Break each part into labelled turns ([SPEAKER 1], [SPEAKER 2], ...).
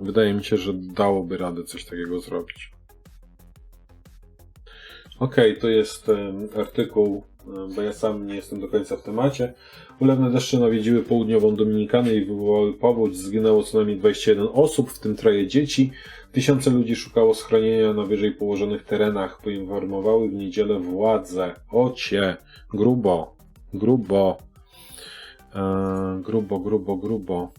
[SPEAKER 1] wydaje mi się, że dałoby radę coś takiego zrobić. Okej, to jest artykuł, bo ja sam nie jestem do końca w temacie. Ulewne deszcze nawiedziły południową Dominikanę i wywołały powódź. Zginęło co najmniej 21 osób, w tym troje dzieci. Tysiące ludzi szukało schronienia na wyżej położonych terenach. Poinformowały w niedzielę władze. Ocie, grubo, grubo, e, grubo, grubo, grubo.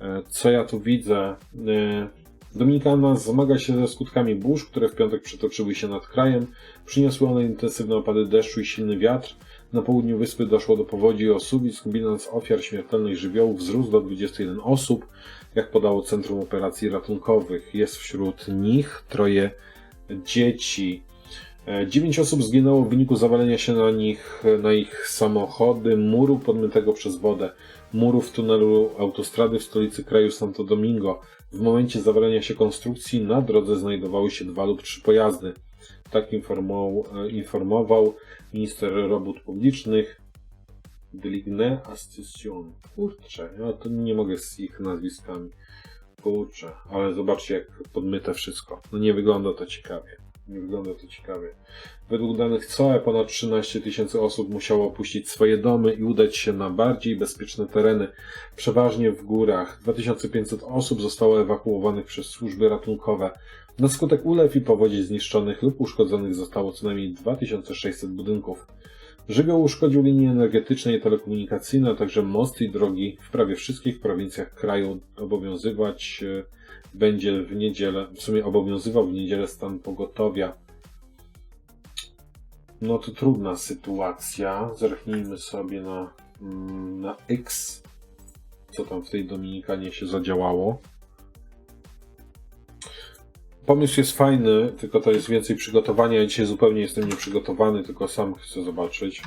[SPEAKER 1] E, co ja tu widzę? E, Dominikana zmaga się ze skutkami burz, które w piątek przetoczyły się nad krajem. Przyniosły one intensywne opady deszczu i silny wiatr. Na południu wyspy doszło do powodzi i osuwisk. Bilans ofiar śmiertelnych żywiołów wzrósł do 21 osób, jak podało Centrum Operacji Ratunkowych. Jest wśród nich troje dzieci. E, Dziewięć osób zginęło w wyniku zawalenia się na nich, na ich samochody, muru podmytego przez wodę, muru w tunelu autostrady w stolicy kraju Santo Domingo. W momencie zawalenia się konstrukcji na drodze znajdowały się dwa lub trzy pojazdy. Tak informował, e, informował minister robót publicznych Deligne Ascension. Kurczę, ja to nie mogę z ich nazwiskami. Kurczę, ale zobaczcie jak podmyte wszystko. No nie wygląda to ciekawie. Nie wygląda to ciekawie. Według danych COE ponad 13 tysięcy osób musiało opuścić swoje domy i udać się na bardziej bezpieczne tereny, przeważnie w górach. 2500 osób zostało ewakuowanych przez służby ratunkowe. Na skutek ulew i powodzi zniszczonych lub uszkodzonych zostało co najmniej 2600 budynków. Żywioł uszkodził linie energetyczne i telekomunikacyjne, a także mosty i drogi w prawie wszystkich prowincjach kraju. Obowiązywać e, będzie w niedzielę, w sumie obowiązywał w niedzielę stan pogotowia. No to trudna sytuacja. Zerknijmy sobie na, mm, na X, co tam w tej Dominikanie się zadziałało. Pomysł jest fajny, tylko to jest więcej przygotowania. Ja dzisiaj zupełnie jestem nieprzygotowany, tylko sam chcę zobaczyć.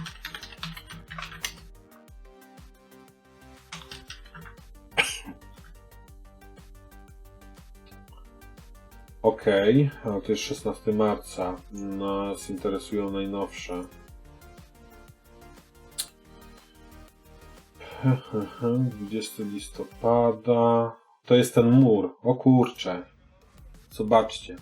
[SPEAKER 1] Okej, a to jest 16 marca. Nas interesują najnowsze. 20 listopada. To jest ten mur. O kurcze. Zobaczcie.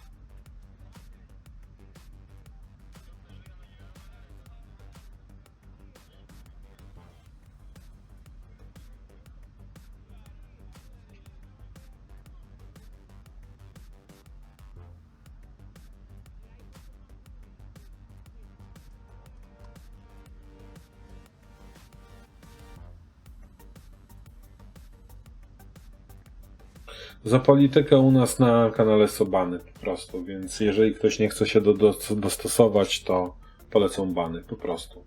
[SPEAKER 1] Za politykę u nas na kanale Sobany po prostu, więc jeżeli ktoś nie chce się do, do, dostosować, to polecą bany po prostu.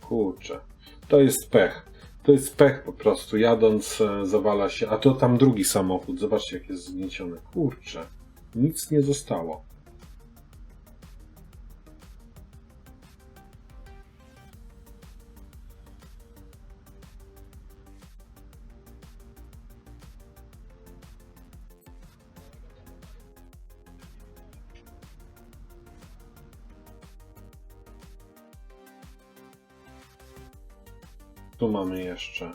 [SPEAKER 1] Kurczę, to jest pech. To jest pech po prostu. Jadąc e, zawala się, a to tam drugi samochód. Zobaczcie jak jest zgnieciony. Kurczę, nic nie zostało. Tu mamy jeszcze.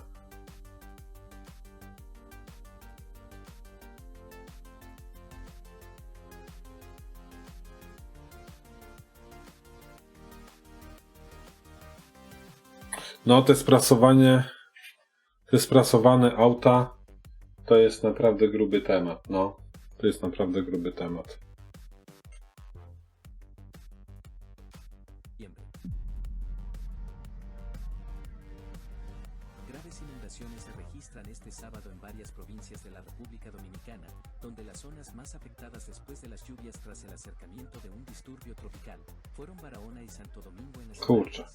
[SPEAKER 1] No, te sprasowanie, te sprasowane auta to jest naprawdę gruby temat. No, to jest naprawdę gruby temat.
[SPEAKER 2] Inundaciones se registran este sábado en varias provincias de la República Dominicana, donde las zonas más afectadas después de las lluvias tras el acercamiento de un disturbio tropical fueron Barahona y Santo Domingo en las
[SPEAKER 1] Kurczę.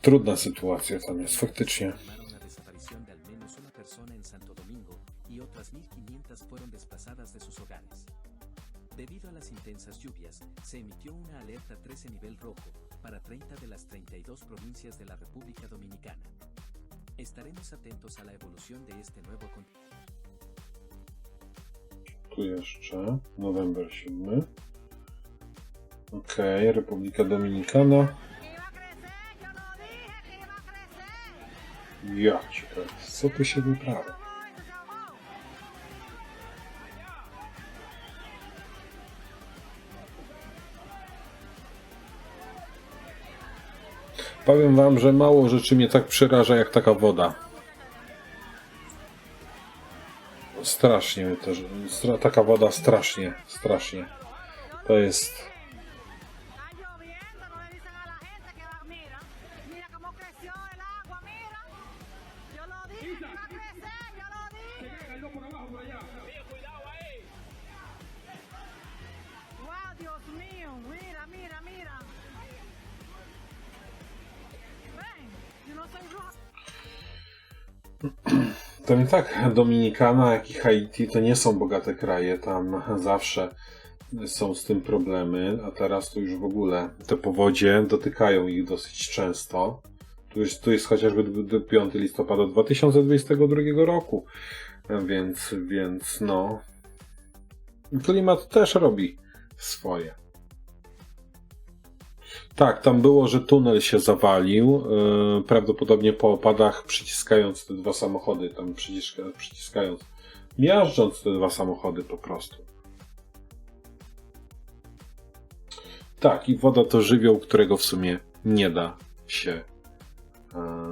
[SPEAKER 1] Trudna sytuacja tam jest, faktycznie.
[SPEAKER 2] Informaron la desaparición de al menos una persona en Santo Domingo y otras 1.500 fueron desplazadas de sus hogares. Debido a las intensas lluvias, se emitió una alerta 13 nivel rojo para 30 de las 32 provincias de la República Dominicana. Estaremos atentos a la evolución de este nuevo.
[SPEAKER 1] Tu jeszcze, November 7. Okej, Republika Dominikana. Ja cię, co tu się wyprawia? Powiem wam, że mało rzeczy mnie tak przeraża jak taka woda. Strasznie mnie też. Stra, taka woda strasznie, strasznie. To jest.
[SPEAKER 3] Está lloviendo, no
[SPEAKER 1] To i tak Dominikana, jak i Haiti to nie są bogate kraje. Tam zawsze są z tym problemy, a teraz to już w ogóle te powodzie dotykają ich dosyć często. Tu jest, tu jest chociażby d- d- 5 listopada 2022 roku, więc, więc no. Klimat też robi swoje. Tak, tam było, że tunel się zawalił, yy, prawdopodobnie po opadach przyciskając te dwa samochody, tam przyciska, przyciskając, miażdżąc te dwa samochody po prostu. Tak, i woda to żywioł, którego w sumie nie da się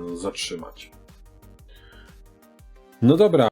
[SPEAKER 1] yy, zatrzymać. No dobra,